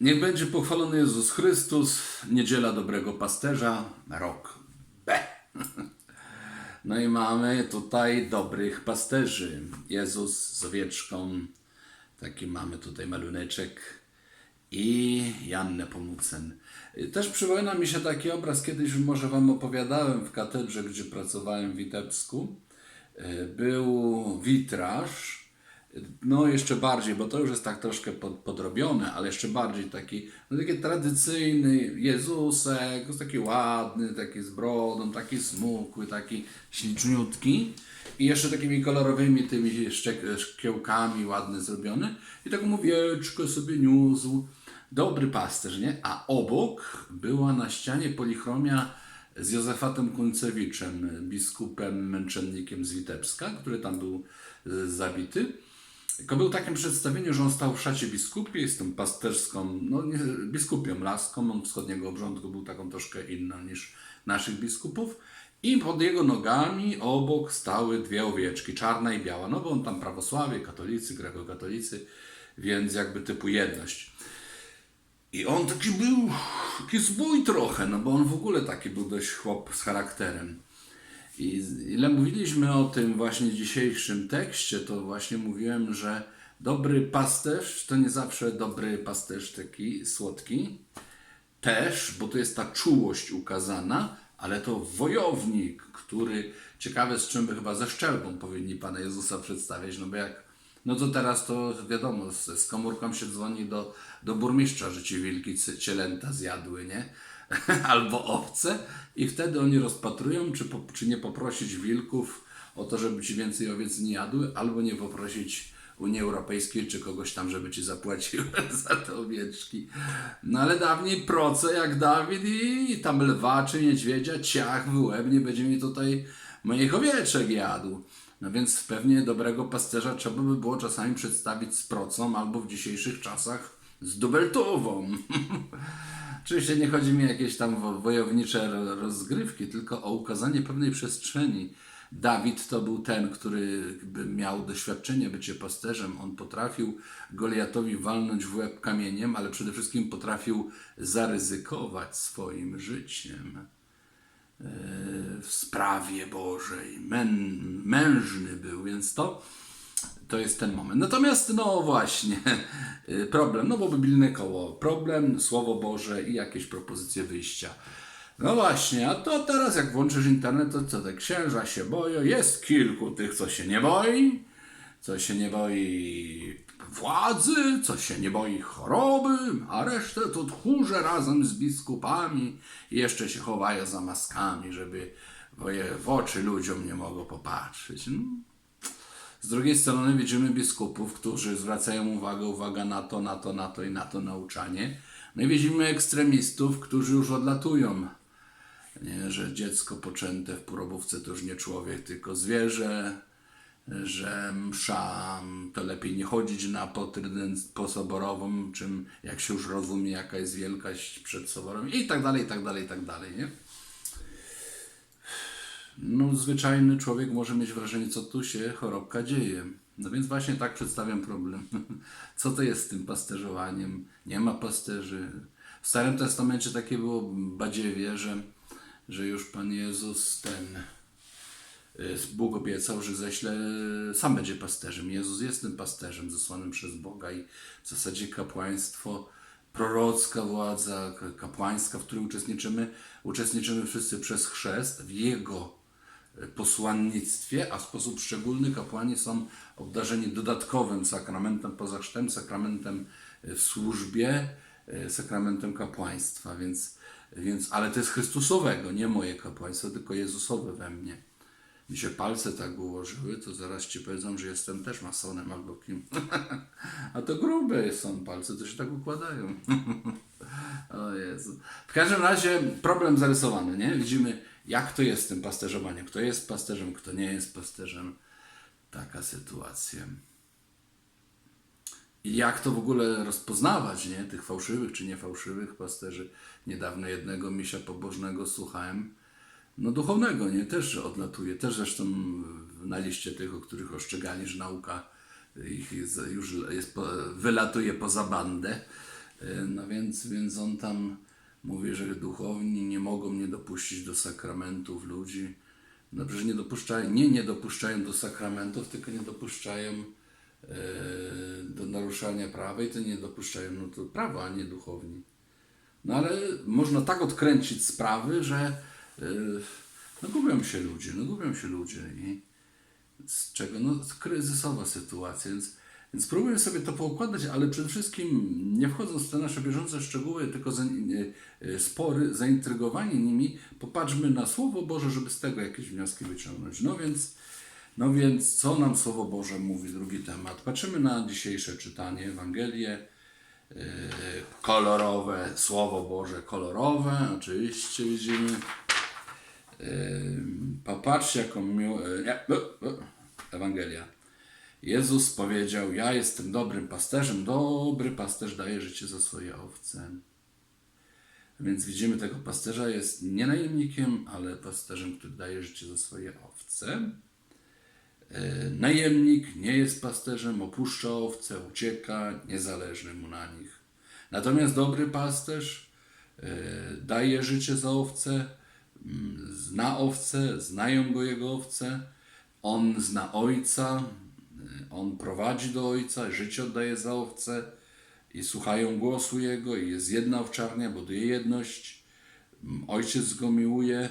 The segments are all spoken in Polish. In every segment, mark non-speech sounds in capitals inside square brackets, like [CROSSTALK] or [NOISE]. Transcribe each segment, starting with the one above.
Niech będzie pochwalony Jezus Chrystus, niedziela dobrego pasterza, rok B. [LAUGHS] No i mamy tutaj dobrych pasterzy. Jezus z owieczką, taki mamy tutaj maluneczek i Jannę Pomucen. Też przypomina mi się taki obraz, kiedyś może Wam opowiadałem w katedrze, gdzie pracowałem w Witebsku. Był witraż, no jeszcze bardziej, bo to już jest tak troszkę pod, podrobione, ale jeszcze bardziej taki, no taki tradycyjny Jezusek, jest taki ładny, taki z brodą, taki smukły, taki śliczniutki i jeszcze takimi kolorowymi tymi szkiełkami ładny zrobiony i taką owieczkę sobie niósł. Dobry pasterz, nie? A obok była na ścianie polichromia z Józefatem Kuncewiczem, biskupem, męczennikiem z Witebska, który tam był e, zabity. Tylko był takim przedstawieniu, że on stał w szacie biskupie, z tą pasterską, no nie, biskupią laską, on wschodniego obrządku był taką troszkę inną niż naszych biskupów. I pod jego nogami obok stały dwie owieczki, czarna i biała, no bo on tam prawosławie, katolicy, grekokatolicy, więc jakby typu jedność. I on taki był, taki zbój trochę, no bo on w ogóle taki był dość chłop z charakterem. I ile mówiliśmy o tym właśnie dzisiejszym tekście, to właśnie mówiłem, że dobry pasterz to nie zawsze dobry pasterz taki słodki. Też, bo to jest ta czułość ukazana, ale to wojownik, który ciekawe z czym by chyba ze szczelbą powinni Pana Jezusa przedstawiać, no bo jak no to teraz to wiadomo, z, z komórką się dzwoni do, do burmistrza, że ci wilki cielęta zjadły, nie? [LAUGHS] Albo owce i wtedy oni rozpatrują, czy, po, czy nie poprosić wilków o to, żeby ci więcej owiec nie jadły, albo nie poprosić Unii Europejskiej, czy kogoś tam, żeby ci zapłaciły [LAUGHS] za te owieczki. No ale dawniej proce jak Dawid i, i tam lwa czy niedźwiedzia, ciach w łeb, nie będzie mi tutaj moich owieczek jadł. No więc pewnie dobrego pasterza trzeba by było czasami przedstawić z procą, albo w dzisiejszych czasach z dubeltową. [LAUGHS] Oczywiście nie chodzi mi o jakieś tam wo- wojownicze ro- rozgrywki, tylko o ukazanie pewnej przestrzeni. Dawid to był ten, który miał doświadczenie bycie pasterzem. On potrafił Goliatowi walnąć w łeb kamieniem, ale przede wszystkim potrafił zaryzykować swoim życiem e, w sprawie Bożej. Mę, mężny był, więc to, to jest ten moment. Natomiast, no właśnie, [LAUGHS] y, problem, no bo biblijne koło, problem, Słowo Boże i jakieś propozycje wyjścia. No właśnie, a to teraz jak włączysz internet, to co, te księża się boją, jest kilku tych, co się nie boi, co się nie boi władzy, co się nie boi choroby, a resztę to tchórze razem z biskupami i jeszcze się chowają za maskami, żeby w- oczy ludziom nie mogło popatrzeć. No. Z drugiej strony widzimy biskupów, którzy zwracają uwagę, uwaga na to, na to, na to i na to nauczanie. No i widzimy ekstremistów, którzy już odlatują. Nie, że dziecko poczęte w porobówce to już nie człowiek, tylko zwierzę, że msza to lepiej nie chodzić na potrydent posoborową, czym jak się już rozumie, jaka jest wielkość przed soborem i tak dalej, i tak dalej, i tak dalej, nie? No, zwyczajny człowiek może mieć wrażenie, co tu się chorobka dzieje. No więc właśnie tak przedstawiam problem. [LAUGHS] Co to jest z tym pasterzowaniem? Nie ma pasterzy. W Starym Testamencie takie było badziewie, że, że już Pan Jezus ten y, Bóg obiecał, że ześle sam będzie pasterzem. Jezus jest tym pasterzem zesłanym przez Boga i w zasadzie kapłaństwo, prorocka władza kapłańska, w której uczestniczymy, uczestniczymy wszyscy przez chrzest w Jego posłannictwie, a w sposób szczególny kapłani są obdarzeni dodatkowym sakramentem poza chrztem, sakramentem w służbie, y, sakramentem kapłaństwa, więc, więc ale to jest Chrystusowego, nie moje kapłaństwo, tylko Jezusowe we mnie. Mi się palce tak ułożyły, to zaraz ci powiedzą, że jestem też masonem albo kim. [LAUGHS] A to grube są palce, to się tak układają. [LAUGHS] o Jezu. W każdym razie problem zarysowany, nie? Widzimy, jak to jest z tym pasterzowaniem. Kto jest pasterzem, kto nie jest pasterzem. Taka sytuacja. I jak to w ogóle rozpoznawać, nie? Tych fałszywych czy niefałszywych pasterzy. Niedawno jednego misia pobożnego słuchałem. No duchownego, nie? Też odlatuje. Też zresztą na liście tych, o których oszczegali, że nauka ich jest, już jest, wylatuje poza bandę. Y, No więc, więc on tam mówi, że duchowni nie mogą nie dopuścić do sakramentów ludzi. No przecież nie dopuszczają, nie nie dopuszczają do sakramentów, tylko nie dopuszczają e, do naruszania prawa i to nie dopuszczają no to prawa, a nie duchowni. No ale można tak odkręcić sprawy, że e, no gubią się ludzie, no gubią się ludzie i z czego? No kryzysowa sytuacja, więc, więc próbuję sobie to poukładać, ale przede wszystkim nie wchodząc w te nasze bieżące szczegóły, tylko e, e, spory, zaintrygowani nimi, popatrzmy na Słowo Boże, żeby z tego jakieś wnioski wyciągnąć. No więc, no więc co nam Słowo Boże mówi? Drugi temat. Patrzymy na dzisiejsze czytanie, Ewangelię, e, kolorowe, Słowo Boże kolorowe, oczywiście widzimy. Ym, Popatrzcie, jaką mił... e, Ewangelia. Jezus powiedział, ja jestem dobrym pasterzem, dobry pasterz daje życie za swoje owce. Więc widzimy tego pasterza, jest nie najemnikiem, ale pasterzem, który daje życie za swoje owce. E, Najemnik nie jest pasterzem, opuszcza owce, ucieka, niezależny mu na nich. Natomiast dobry pasterz e, daje życie za owce, mm, zna owce, znają go jego owce, on zna ojca, on prowadzi do ojca, życie oddaje za owce i słuchają głosu jego i jest jedna owczarnia, buduje jedność, ojciec go miłuje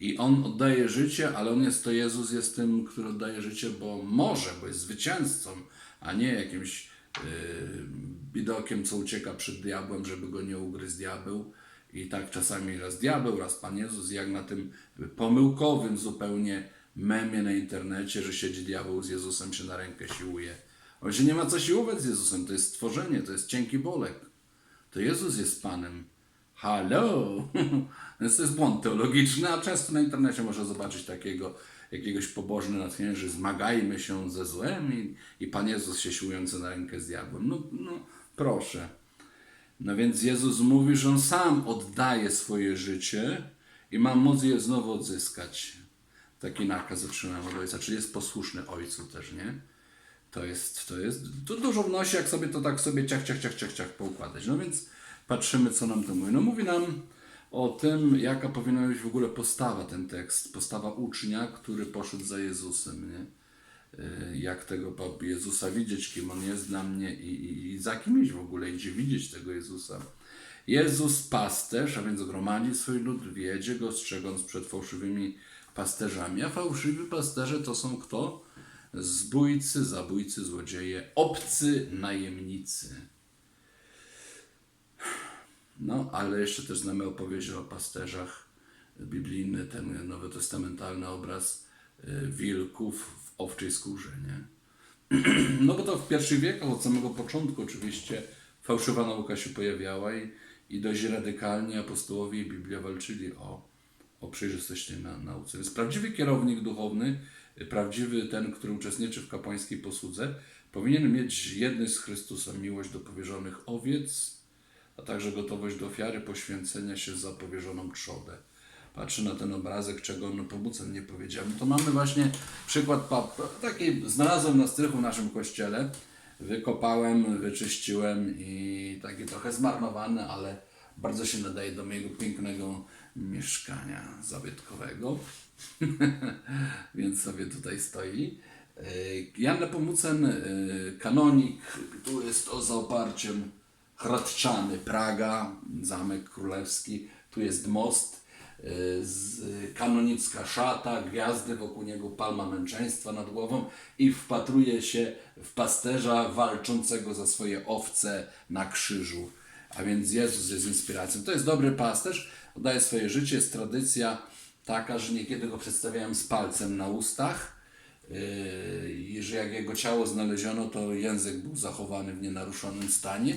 i on oddaje życie, ale on jest to Jezus, jest tym, który oddaje życie, bo może, bo jest zwycięzcą, a nie jakimś yy, bidokiem, co ucieka przed diabłem, żeby go nie ugryzł diabeł. I tak czasami raz diabeł, raz Pan Jezus, jak na tym pomyłkowym zupełnie memie na internecie, że siedzi diabeł z Jezusem, się na rękę siłuje. On się nie ma co siłować z Jezusem, to jest stworzenie, to jest cienki bolek. To Jezus jest Panem. Halo! [LAUGHS] Więc to jest błąd teologiczny, a często na internecie można zobaczyć takiego jakiegoś pobożne natchnienie, że zmagajmy się ze złem i, i Pan Jezus się siłujący na rękę z diabłem. No, no proszę. No więc Jezus mówi, że On sam oddaje swoje życie i ma moc je znowu odzyskać. Taki nakaz otrzymałem od Ojca, czyli jest posłuszny Ojcu też, nie? To jest, to jest, to dużo wnosi, jak sobie to tak sobie ciach, ciach, ciach, ciach, ciach poukładać. No więc patrzymy, co nam to mówi. No mówi nam o tym, jaka powinna być w ogóle postawa ten tekst. Postawa ucznia, który poszedł za Jezusem, nie? Y, Jak tego Jezusa widzieć, kim On jest dla mnie i, i, i za kim iść w ogóle, gdzie widzieć tego Jezusa. Jezus pasterz, a więc gromadzi swój lud, wiedzie go, strzegąc przed fałszywymi pasterzami. A fałszywi pasterze to są kto? Zbójcy, zabójcy, złodzieje, obcy najemnicy. No, ale jeszcze też znamy opowieść o pasterzach biblijny, ten nowotestamentalny obraz y, wilków w owczej skórze, nie? [CLEARS THROAT] No bo to w pierwszych wiekach, od samego początku oczywiście, fałszywa nauka się pojawiała i, i dość radykalnie apostołowie i Biblia walczyli o, o przejrzystość tej na, nauce. Więc prawdziwy kierownik duchowny, prawdziwy ten, który uczestniczy w kapłańskiej posłudze, powinien mieć jedność z Chrystusem, miłość do powierzonych owiec, a także gotowość do ofiary poświęcenia się za powierzoną trzodę. Patrzy na ten obrazek, czego on pomóc nie powiedział. No to mamy właśnie przykład pap. Taki znalazłem na strychu w naszym kościele. Wykopałem, wyczyściłem i taki trochę zmarnowany, ale bardzo się nadaje do mojego pięknego mieszkania zabytkowego. [LAUGHS] Więc sobie tutaj stoi. E, Jan Nepomucen, e, kanonik, tu jest o za oparciem Hradczany, Praga, Zamek Królewski, tu jest most, kanonicka szata, gwiazdy wokół niego, palma męczeństwa nad głową i wpatruje się w pasterza walczącego za swoje owce na krzyżu. A więc Jezus jest inspiracją. To jest dobry pasterz, oddaje swoje życie, jest tradycja taka, że niekiedy go przedstawiałem z palcem na ustach, yy, i że jak jego ciało znaleziono, to język był zachowany w nienaruszonym stanie.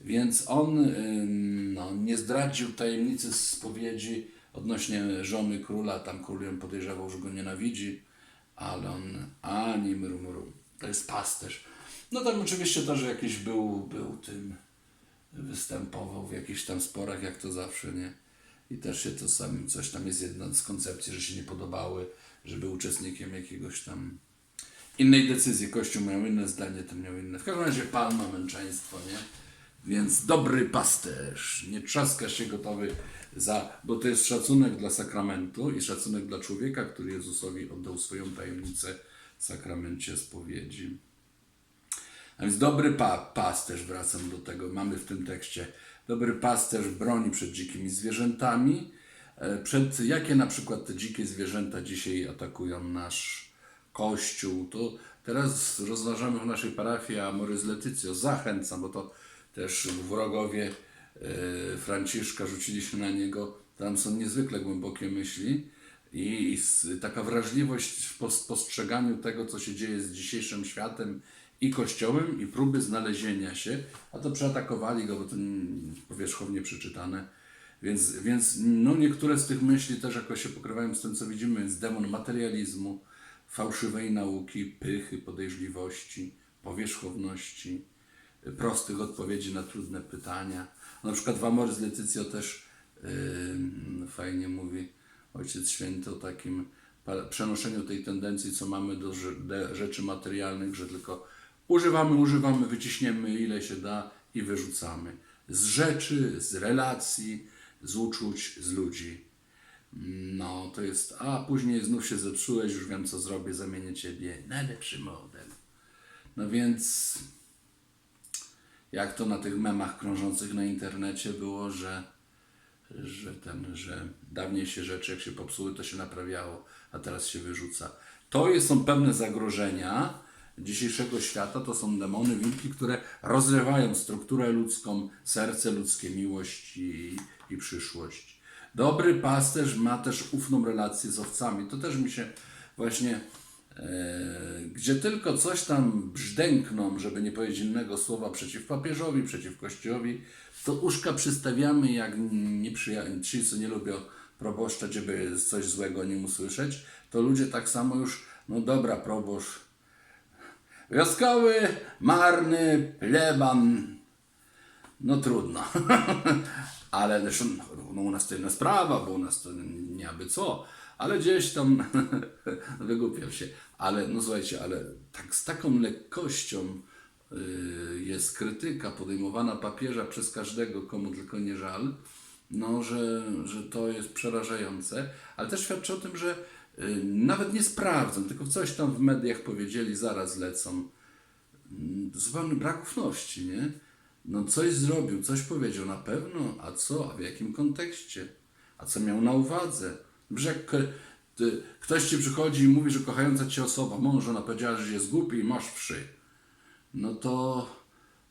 Więc on ym, no, nie zdradził tajemnicy spowiedzi odnośnie żony króla. Tam król ją podejrzewał, że go nienawidzi, ale on ani mrumru. To jest pasterz. No tam oczywiście to, że jakiś był, był tym, występował w jakichś tam sporach, jak to zawsze, nie? I też się to sam, coś tam jest jedna z koncepcji, że się nie podobały, że był uczestnikiem jakiegoś tam innej decyzji. Kościół miał inne zdanie, to miał inne. W każdym razie palma, męczeństwo, nie? Więc dobry pasterz, nie trzaska się gotowy za, bo to jest szacunek dla sakramentu i szacunek dla człowieka, który Jezusowi oddał swoją tajemnicę w sakramencie spowiedzi. A więc dobry pa, pasterz, wracam do tego, mamy w tym tekście, dobry pasterz broni przed dzikimi zwierzętami, e, przed jakie na przykład te dzikie zwierzęta dzisiaj atakują nasz kościół, to teraz rozważamy w naszej parafii Amoris Laetitia, zachęcam, bo to też wrogowie Franciszka rzucili się na niego, tam są niezwykle głębokie myśli i, taka wrażliwość w pos- postrzeganiu tego, co się dzieje z dzisiejszym światem i Kościołem i próby znalezienia się, a to przeatakowali go, bo to powierzchownie przeczytane. Więc, więc no niektóre z tych myśli też jakoś się pokrywają z tym, co widzimy, więc demon materializmu, fałszywej nauki, pychy, podejrzliwości, powierzchowności, prostych odpowiedzi na trudne pytania. Na przykład w Amoris Laetitia też yy, fajnie mówi Ojciec Święty o takim przenoszeniu tej tendencji, co mamy do rzeczy materialnych, że tylko używamy, używamy, wyciśniemy ile się da i wyrzucamy. Z rzeczy, z relacji, z uczuć, z ludzi. No, to jest, a później znów się zepsułeś, już wiem co zrobię, zamienię ciebie na lepszy model. No więc, jak to na tych memach krążących na internecie było, że, że ten, że dawniej się rzeczy, jak się popsuły, to się naprawiało, a teraz się wyrzuca. To jest, są pewne zagrożenia dzisiejszego świata, to są demony, wilki, które rozrywają strukturę ludzką, serce ludzkie, miłość i, i przyszłość. Dobry pasterz ma też ufną relację z owcami. To też mi się właśnie, gdzie tylko coś tam brzdękną, żeby nie powiedzieć innego słowa przeciw papieżowi, przeciw kościołowi, to uszka przystawiamy jak ci, co nie lubią proboszcza, żeby coś złego o nim usłyszeć, to ludzie tak samo już, no dobra, proboszcz, wioskowy, marny, pleban, no trudno. [LAUGHS] Ale no, u nas to inna sprawa, bo u nas to nie aby co. Ale gdzieś tam [LAUGHS] wygłupiam się. Ale no słuchajcie, ale tak z taką lekkością y, jest krytyka podejmowana papieża przez każdego, komu tylko nie żal, no, że, że to jest przerażające. Ale też świadczy o tym, że y, nawet nie sprawdzą, tylko coś tam w mediach powiedzieli, zaraz lecą zupełny brak ufności, nie? No coś zrobił, coś powiedział na pewno, a co, a w jakim kontekście, a co miał na uwadze. K- ty, ktoś ci przychodzi i mówi, że kochająca cię osoba, mąż, żona powiedziała, że jest głupi i masz wszy, no to,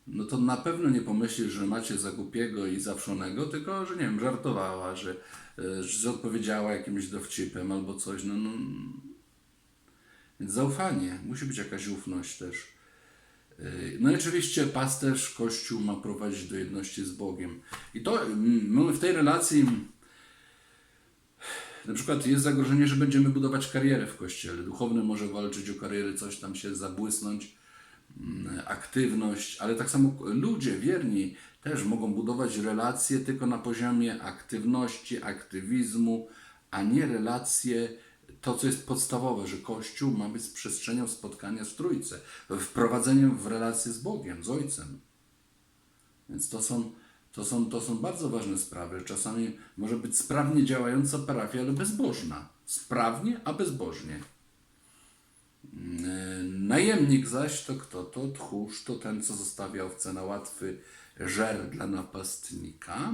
no to na pewno nie pomyślisz, że macie za głupiego i zawszonego, tylko, że nie wiem, żartowała, że, e, że odpowiedziała jakimś dowcipem albo coś, no, no. Więc zaufanie, musi być jakaś ufność też. No i oczywiście pasterz Kościół ma prowadzić do jedności z Bogiem. I to mm, my w tej relacji na przykład jest zagrożenie, że będziemy budować karierę w Kościele. Duchowny może walczyć o karierę, coś tam się zabłysnąć, mm, aktywność, ale tak samo ludzie wierni też mogą budować relacje tylko na poziomie aktywności, aktywizmu, a nie relacje, to co jest podstawowe, że Kościół ma być przestrzenią spotkania z Trójcę, wprowadzeniem w relacje z Bogiem, z Ojcem. Więc to są, to, są, to są bardzo ważne sprawy. Czasami może być sprawnie działająca parafia, ale bezbożna. Sprawnie, a bezbożnie. Mm, Najemnik zaś to kto? To tchórz, to ten, co zostawia owce na łatwy żer dla napastnika.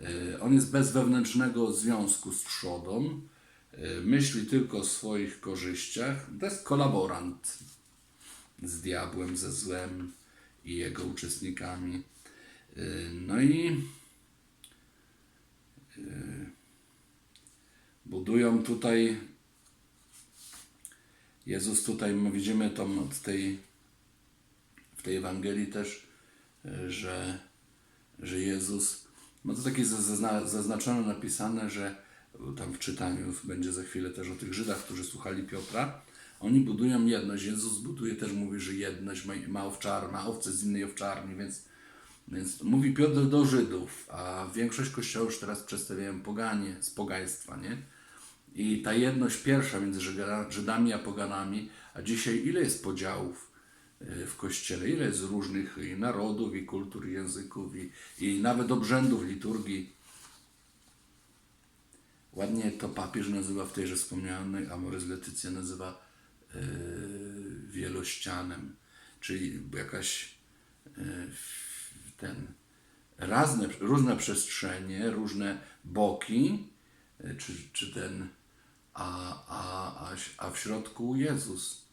Y, On jest bez wewnętrznego związku z trzodą, y, myśli tylko o swoich korzyściach. To jest kolaborant z diabłem, ze złem i jego uczestnikami. Y, No i y, budują tutaj. Jezus tutaj, my widzimy to w tej, w tej Ewangelii też, y, że, że Jezus, no to takie zazna- zaznaczone, napisane, że tam w czytaniu będzie za chwilę też o tych Żydach, którzy słuchali Piotra, oni budują jedność. Jezus buduje też, mówi, że jedność ma, ma owczar, ma owce z innej owczarni, więc, więc mówi Piotr do Żydów, a większość kościoła już teraz przedstawiają poganie, z pogaństwa, nie? I ta jedność pierwsza między Żydami a poganami, a dzisiaj ile jest podziałów? y, w kościele. Ile jest różnych i narodów, i kultur, i języków, i, i nawet obrzędów, liturgii. Ładnie to papież nazywa w tejże wspomnianej Amoris Leticia nazywa e, wielościanem, czyli jakaś e, ten razne, różne przestrzenie, różne boki, e, czy, czy ten, a, a, a, w środku Jezus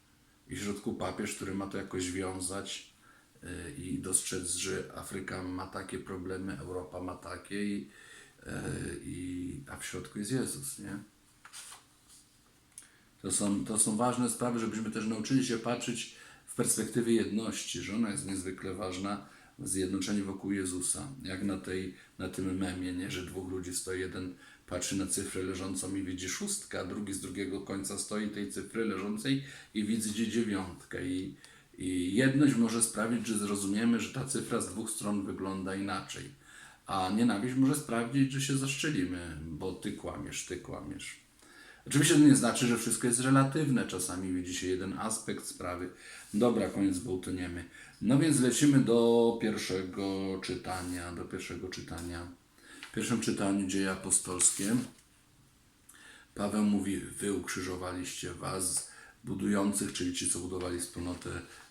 i w środku papież, który ma to jakoś wiązać e, i dostrzec, że Afryka ma takie problemy, Europa ma takie i, e, i a w środku jest Jezus, nie? To są, to są ważne sprawy, żebyśmy też nauczyli się patrzeć w perspektywie jedności, że ona jest niezwykle ważna, zjednoczenie wokół Jezusa. Jak na, tej, na tym memie, nie? że dwóch ludzi stoi, jeden patrzy na cyfrę leżącą i widzi szóstkę, a drugi z drugiego końca stoi tej cyfry leżącej i widzi dziewiątkę. I, I jedność może sprawić, że zrozumiemy, że ta cyfra z dwóch stron wygląda inaczej. A nienawiść może sprawić, że się zaszczelimy, bo ty kłamiesz, ty kłamiesz. Oczywiście to nie znaczy, że wszystko jest relatywne. Czasami widzi się jeden aspekt sprawy. Dobra, koniec bołtoniemy. No więc lecimy do pierwszego czytania. Do pierwszego czytania. W pierwszym czytaniu dzieje apostolskie. Paweł mówi, wy ukrzyżowaliście was, budujących, czyli ci, co budowali wspólnotę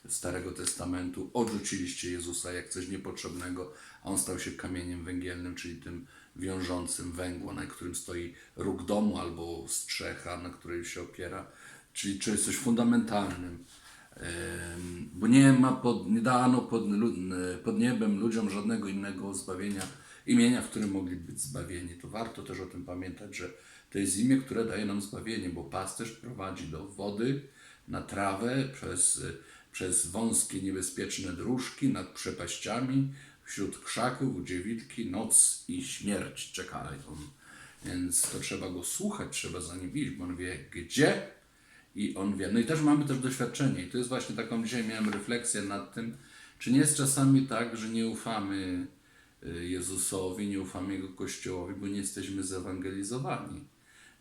Starego Testamentu, odrzuciliście Jezusa jak coś niepotrzebnego, a On stał się kamieniem węgielnym, czyli tym wiążącym węgło, na którym stoi róg domu albo strzecha, na której się opiera, czyli coś fundamentalnym. Bo nie ma pod, nie dano pod, pod niebem ludziom żadnego innego zbawienia, imienia, w którym mogli być zbawieni. To warto też o tym pamiętać, że to jest imię, które daje nam zbawienie, bo pasterz prowadzi do wody, na trawę, przez, przez wąskie, niebezpieczne dróżki, nad przepaściami, wśród krzaków, gdzie wilki, noc i śmierć czekają. Więc to trzeba go słuchać, trzeba za nim iść, bo on wie gdzie i on wie. No i też mamy też doświadczenie i to jest właśnie taką, dzisiaj miałem refleksję nad tym, czy nie jest czasami tak, że nie ufamy y, Jezusowi, nie ufamy Jego Kościołowi, bo nie jesteśmy zewangelizowani.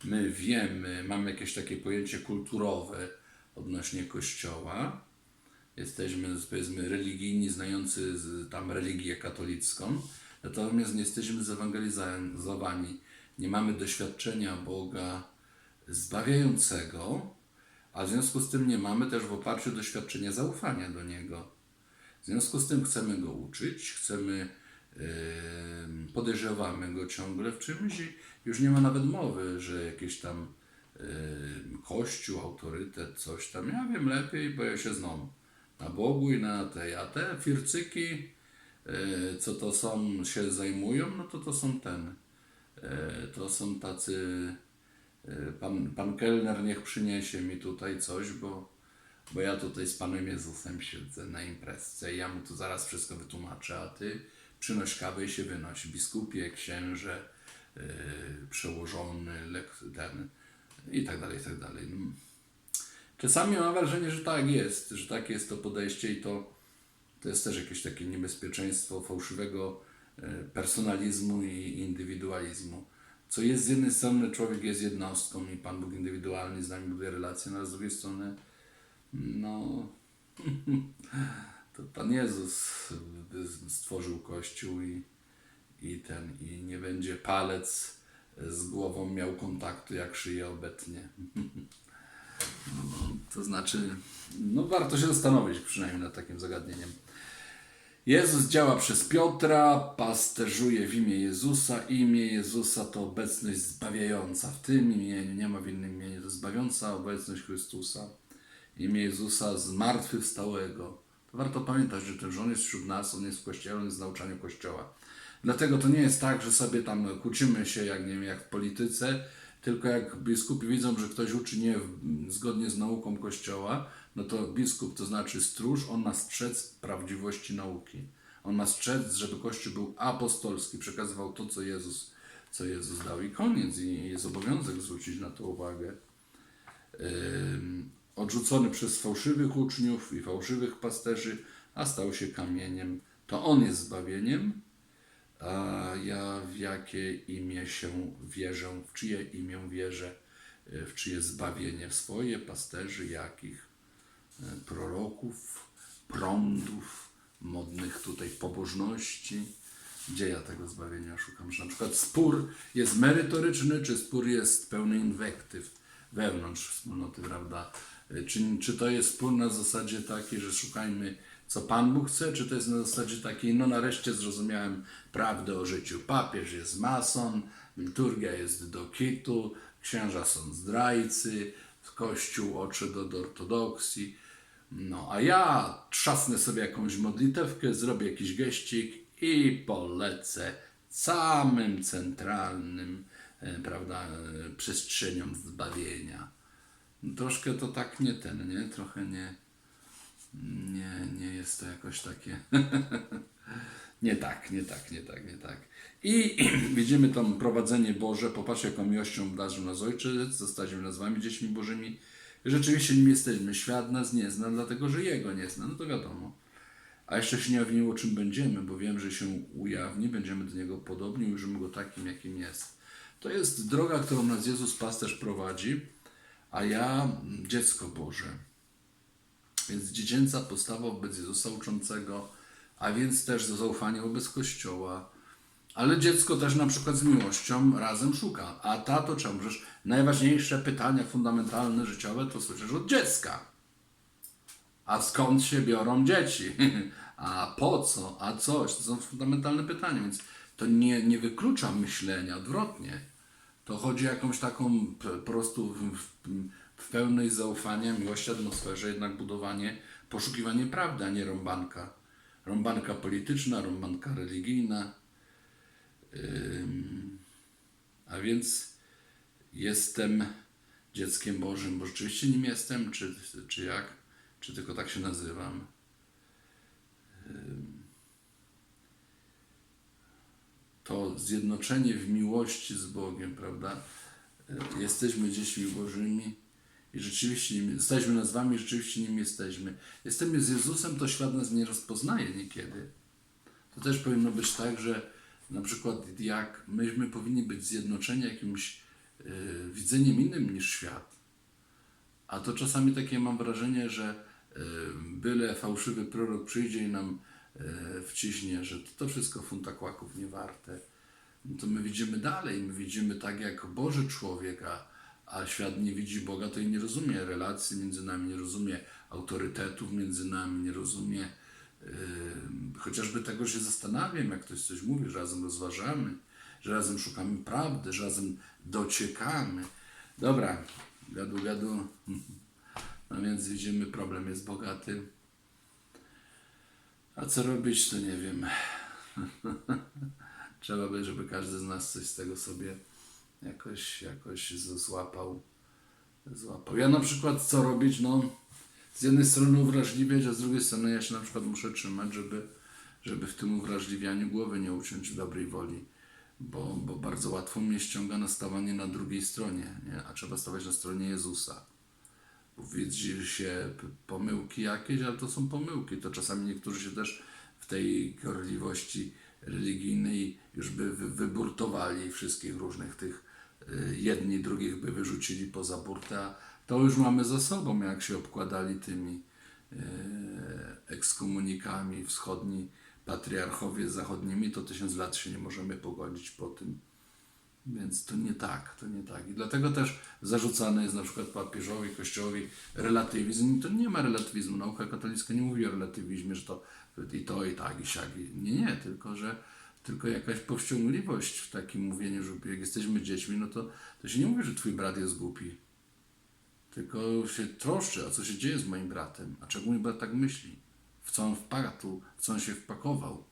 My wiemy, mamy jakieś takie pojęcie kulturowe odnośnie Kościoła, jesteśmy powiedzmy religijni, znający tam religię katolicką, natomiast nie jesteśmy zewangelizowani. Nie mamy doświadczenia Boga zbawiającego, a w związku z tym nie mamy też w oparciu doświadczenia zaufania do Niego. W związku z tym chcemy Go uczyć, chcemy, em, podejrzewamy Go ciągle w czymś i już nie ma nawet mowy, że jakiś tam em, kościół, autorytet, coś tam. Ja wiem lepiej, bo ja się znam na Bogu i na tej. A te fircyki, e, co to są, się zajmują, no to to są ten. e, To są tacy. E, Pan, pan kelner niech przyniesie mi tutaj coś, bo, bo ja tutaj z Panem Jezusem siedzę na imprezce i ja mu tu zaraz wszystko wytłumaczę, a ty przynoś kawę i się wynoś. Biskupie, księże, e, przełożony, lek, ten i tak dalej, i tak dalej. No. Czasami mam wrażenie, że tak jest, że tak jest to podejście i to, to jest też jakieś takie niebezpieczeństwo fałszywego e, personalizmu i indywidualizmu. Co jest z jednej strony, człowiek jest jednostką i Pan Bóg indywidualnie z nami buduje relacje, no, ale z drugiej strony, no, [LAUGHS] to Pan Jezus stworzył Kościół i, i ten, i nie będzie palec z głową miał kontaktu, jak szyję obetnie. [LAUGHS] To znaczy, no warto się zastanowić przynajmniej nad takim zagadnieniem. Jezus działa przez Piotra, pasterzuje w imię Jezusa. Imię Jezusa to obecność zbawiająca. W tym imieniu, nie ma w innym imieniu, to zbawiąca obecność Chrystusa. Imię Jezusa zmartwychwstałego. To warto pamiętać, że ten, że On jest wśród nas, On jest w Kościele, On jest w nauczaniu Kościoła. Dlatego to nie jest tak, że sobie tam kłócimy się, jak nie wiem, jak w polityce, tylko jak biskupi widzą, że ktoś uczy nie zgodnie z nauką Kościoła, no to biskup, to znaczy stróż, on ma strzec prawdziwości nauki. On ma strzec, żeby Kościół był apostolski, przekazywał to, co Jezus, co Jezus dał. I koniec. I jest obowiązek zwrócić na to uwagę. Odrzucony przez fałszywych uczniów i fałszywych pasterzy, a stał się kamieniem. To on jest zbawieniem, a ja w jakie imię się wierzę, w czyje imię wierzę, e, w czyje zbawienie, w swoje pasterzy, jakich proroków, prądów, modnych tutaj pobożności. Gdzie ja tego zbawienia szukam? Że na przykład spór jest merytoryczny, czy spór jest pełny inwektyw wewnątrz wspólnoty, prawda? Czy, czy to jest spór na zasadzie takiej, że szukajmy, co Pan Bóg chce, czy to jest na zasadzie takiej, no nareszcie zrozumiałem prawdę o życiu. Papież jest mason, liturgia jest do kitu, księża są zdrajcy, kościół oczy do, do ortodoksji. No, a ja trzasnę sobie jakąś modlitewkę, zrobię jakiś geścik i polecę samym centralnym, e, prawda, e, przestrzenią zbawienia. No, troszkę to tak nie ten, nie? Trochę nie, nie, nie jest to jakoś takie. [LAUGHS] nie tak, nie tak, nie tak, nie tak. I [CLEARS THROAT] widzimy tam prowadzenie Boże. Popatrz, jaką miłością obdarzył nas Ojciec. Zostaliśmy nazwami dziećmi Bożymi. Rzeczywiście nim jesteśmy. Świat nas nie zna, dlatego że Jego nie zna. No to wiadomo. A jeszcze się nie ujawniło, czym będziemy, bo wiem, że się ujawni, będziemy do Niego podobni, ujrzymy Go takim, jakim jest. To jest droga, którą nas Jezus Pasterz prowadzi, a ja mm, dziecko Boże. Więc dziecięca postawa wobec Jezusa uczącego, a więc też zaufanie wobec Kościoła. Ale dziecko też na przykład z miłością razem szuka. A tato, czemu? Przecież najważniejsze pytania fundamentalne, życiowe to słyszysz od dziecka. A skąd się biorą dzieci? [LAUGHS] A po co? A coś? To są fundamentalne pytania, więc to nie, nie wyklucza myślenia, odwrotnie. To chodzi o jakąś taką po prostu w, w pełnej zaufania, miłości, atmosferze, jednak budowanie, poszukiwanie prawdy, a nie rąbanka. Rąbanka polityczna, rąbanka religijna. A więc jestem dzieckiem Bożym, bo rzeczywiście nim jestem, czy, czy jak? Czy tylko tak się nazywam? To zjednoczenie w miłości z Bogiem, prawda? Jesteśmy dziećmi Bożymi i rzeczywiście nim, jesteśmy nazwami, rzeczywiście nim jesteśmy. Jesteśmy z Jezusem, to świat nas nie rozpoznaje niekiedy. To też powinno być tak, że na przykład jak myśmy powinni być zjednoczeni jakimś y, widzeniem innym niż świat. A to czasami takie mam wrażenie, że y, byle fałszywy prorok przyjdzie i nam y, wciśnie, że to wszystko funta kłaków nie warte. No to my widzimy dalej, my widzimy tak jak Boży człowiek, a, a świat nie widzi Boga, to i nie rozumie relacji między nami, nie rozumie autorytetów między nami, nie rozumie chociażby tego się zastanawiam, jak ktoś coś mówi, że razem rozważamy, że razem szukamy prawdy, że razem dociekamy. Dobra, gadu, gadu. [LAUGHS] No więc widzimy, problem jest bogaty. A co robić, to nie wiem. [LAUGHS] Trzeba by, żeby każdy z nas coś z tego sobie jakoś, jakoś złapał. złapał. Ja na przykład co robić? No, z jednej strony uwrażliwiać, a z drugiej strony ja się na przykład muszę trzymać, żeby, żeby w tym uwrażliwianiu głowy nie uciąć w dobrej woli, bo, bo bardzo łatwo mnie ściąga na stawanie na drugiej stronie, nie? a trzeba stawać na stronie Jezusa. Widzi się pomyłki jakieś, ale to są pomyłki. To czasami niektórzy się też w tej gorliwości religijnej już by wy- wyburtowali wszystkich różnych tych y, jedni drugich by wyrzucili poza burtę, to już mamy za sobą, jak się obkładali tymi y, ekskomunikami wschodni patriarchowie zachodnimi, to tysiąc lat się nie możemy pogodzić po tym. Więc to nie tak, to nie tak. I dlatego też zarzucany jest na przykład papieżowi, kościołowi relatywizm. To nie ma relatywizmu. Nauka katolicka nie mówi o relatywizmie, że to i to, i tak, i siak. i- Nie, nie, tylko że tylko jakaś powściągliwość w takim mówieniu, że jak jesteśmy dziećmi, no to, to się nie mówi, że twój brat jest głupi. Tylko się troszczy, a co się dzieje z moim bratem? A czego mój brat tak myśli? W co on wpadł? W co on się wpakował?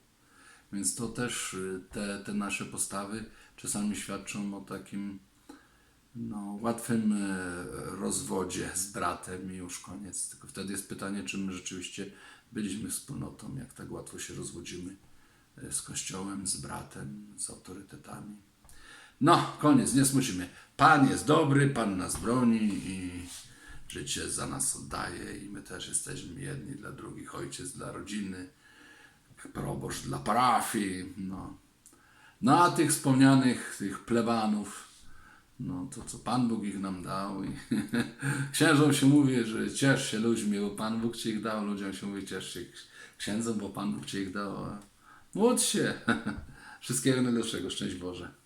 Więc to też y, te, te nasze postawy czasami świadczą o takim no, łatwym e, rozwodzie z bratem i już koniec. Tylko wtedy jest pytanie, czy my rzeczywiście byliśmy wspólnotą, jak tak łatwo się rozwodzimy e, z kościołem, z bratem, z autorytetami. No, koniec, nie smucimy. Pan jest dobry, Pan nas broni i życie za nas oddaje i my też jesteśmy jedni dla drugich, ojciec dla rodziny, proboszcz dla parafii, no. No a tych wspomnianych, tych plebanów, No to co Pan Bóg ich nam dał. I [LAUGHS] księżom się mówi, że ciesz się ludźmi, bo Pan Bóg ci ich dał. Ludziom się mówi, ciesz się księdzom, bo Pan Bóg ci ich dał. Módl się. [LAUGHS] Wszystkiego najlepszego. Szczęść Boże.